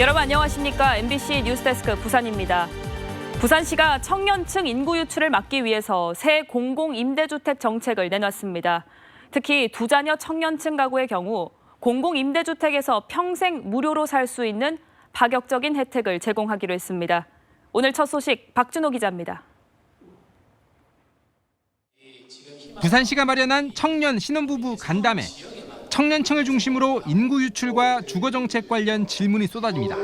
여러분 안녕하십니까? MBC 뉴스데스크 부산입니다. 부산시가 청년층 인구 유출을 막기 위해서 새 공공 임대주택 정책을 내놨습니다. 특히 두 자녀 청년층 가구의 경우 공공 임대주택에서 평생 무료로 살 수 있는 파격적인 혜택을 제공하기로 했습니다. 오늘 첫 소식 박준호 기자입니다. 부산시가 마련한 청년 신혼부부 간담회. 청년층을 중심으로 인구 유출과 주거 정책 관련 질문이 쏟아집니다.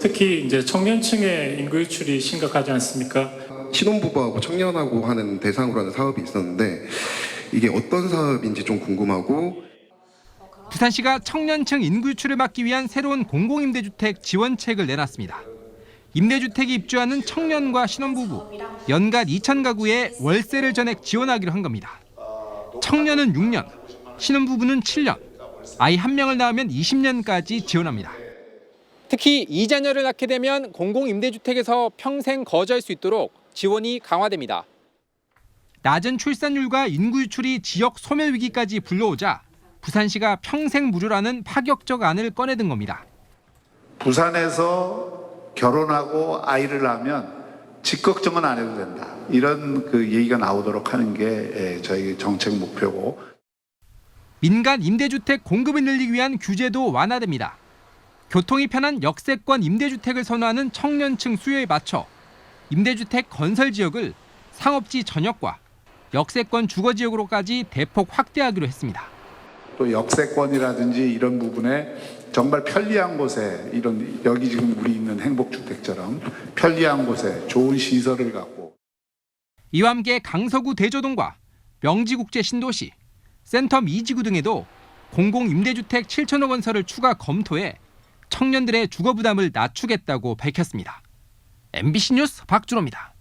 특히 이제 청년층의 인구 유출이 심각하지 않습니까? 신혼부부하고 청년하고 하는 대상으로 하는 사업이 있었는데 이게 어떤 사업인지 좀 궁금하고 부산시가 청년층 인구 유출을 막기 위한 새로운 공공임대주택 지원책을 내놨습니다. 임대주택에 입주하는 청년과 신혼부부 연간 2천 가구에 월세를 전액 지원하기로 한 겁니다. 청년은 6년, 신혼부부는 7년, 아이 한 명을 낳으면 20년까지 지원합니다. 특히 이자녀를 낳게 되면 공공임대주택에서 평생 거주할 수 있도록 지원이 강화됩니다. 낮은 출산율과 인구 유출이 지역 소멸 위기까지 불러오자 부산시가 평생 무료라는 파격적 안을 꺼내든 겁니다. 부산에서 결혼하고 아이를 낳으면 집 걱정은 안 해도 된다. 이런 그 얘기가 나오도록 하는 게 예, 저희 정책 목표고 민간 임대주택 공급을 늘리기 위한 규제도 완화됩니다. 교통이 편한 역세권 임대주택을 선호하는 청년층 수요에 맞춰 임대주택 건설 지역을 상업지 전역과 역세권 주거 지역으로까지 대폭 확대하기로 했습니다. 또 역세권이라든지 이런 부분에 정말 편리한 곳에 이런 여기 지금 우리 있는 행복주택처럼 편리한 곳에 좋은 시설을 갖고 이와 함께 강서구 대조동과 명지국제 신도시, 센텀 이지구 등에도 공공 임대주택 7천호 건설을 추가 검토해 청년들의 주거 부담을 낮추겠다고 밝혔습니다. MBC 뉴스 박준호입니다.